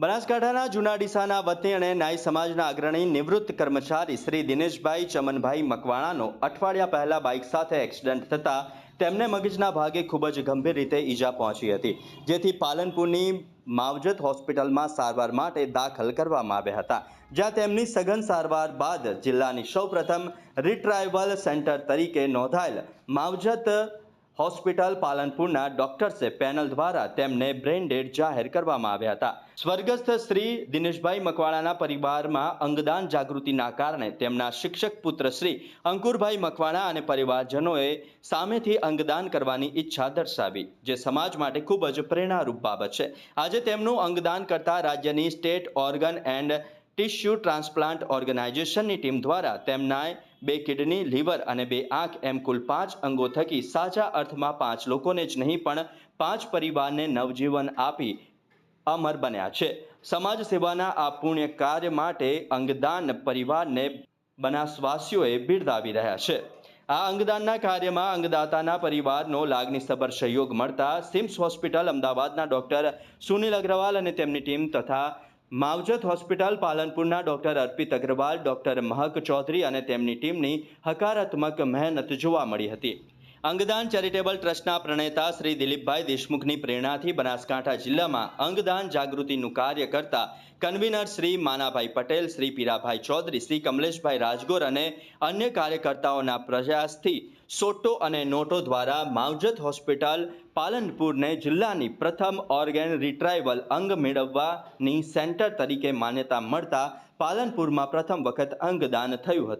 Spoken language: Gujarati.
બનાસકાંઠાના જૂના ડીસાના વતની અને નાઈ સમાજના અગ્રણી નિવૃત્ત કર્મચારી શ્રી દિનેશભાઈ ચમનભાઈ મકવાણાનો અઠવાડિયા પહેલા બાઇક સાથે એક્સિડન્ટ થતાં તેમને મગજના ભાગે ખૂબ જ ગંભીર રીતે ઈજા પહોંચી હતી, જેથી પાલનપુરની માવજત હોસ્પિટલમાં સારવાર માટે દાખલ કરવામાં આવ્યા હતા. જ્યાં તેમની સઘન સારવાર બાદ જિલ્લાની સૌપ્રથમ રિટ્રાઇવલ સેન્ટર તરીકે નોંધાયેલ માવજત હોસ્પિટલ પાલનપુરના ડોક્ટર્સે પેનલ દ્વારા તેમને બ્રેન્ડેડ જાહેર કરવામાં આવ્યા હતા. સ્વર્ગસ્થ શ્રી દિનેશભાઈ મકવાણાના પરિવારમાં અંગદાન જાગૃતિના કારણે તેમના શિક્ષક પુત્ર શ્રી અંકુરભાઈ મકવાણા અને પરિવારજનોએ સામેથી અંગદાન કરવાની ઈચ્છા દર્શાવી, જે સમાજ માટે ખૂબ જ પ્રેરણારૂપ બાબત છે. આજે તેમનું અંગદાન કરતા રાજ્યની state organ and tissue transplant ઓર્ગેનાઇઝેશનની team દ્વારા તેમના બે કિડની, લીવર અને બે આંખ એમ કુલ પાંચ અંગો થકી સાચા અર્થમાં પાંચ લોકોને જ નહીં, પણ પાંચ પરિવારને નવજીવન આપી અમર બન્યા છે. સમાજ સેવાના આ પુણ્ય કાર્ય માટે અંગદાન પરિવારને બનાસવાસીઓએ બિરદાવી રહ્યા છે. આ અંગદાનના કાર્યમાં અંગદાતાના પરિવારનો લાગણીસભર સહયોગ મળતા સિમ્સ હોસ્પિટલ અમદાવાદના ડોક્ટર સુનિલ અગ્રવાલ અને તેમની ટીમ તથા માવજત હોસ્પિટલ પાલનપુરના ડોક્ટર અર્પિત અગ્રવાલ, ડોક્ટર મહક ચૌધરી અને તેમની ટીમની હકારાત્મક મહેનત જોવા મળી હતી. અંગદાન ચેરિટેબલ ટ્રસ્ટના પ્રણેતા શ્રી દિલીપભાઈ દેશમુખની પ્રેરણાથી બનાસકાંઠા જિલ્લામાં અંગદાન જાગૃતિનું કાર્ય કરતા કન્વીનર શ્રી માનાભાઈ પટેલ, શ્રી પીરાભાઈ ચૌધરી, શ્રી કમલેશભાઈ રાજગોર અને અન્ય કાર્યકર્તાઓના પ્રયાસથી સોટો અને નોટો દ્વારા માવજત હોસ્પિટલ પાલનપુરને જિલ્લાની પ્રથમ ઓર્ગેન રિટ્રાઇવલ અંગ મેળવવાની સેન્ટર તરીકે માન્યતા મળતા પાલનપુરમાં પ્રથમ વખત અંગદાન થયું હતું.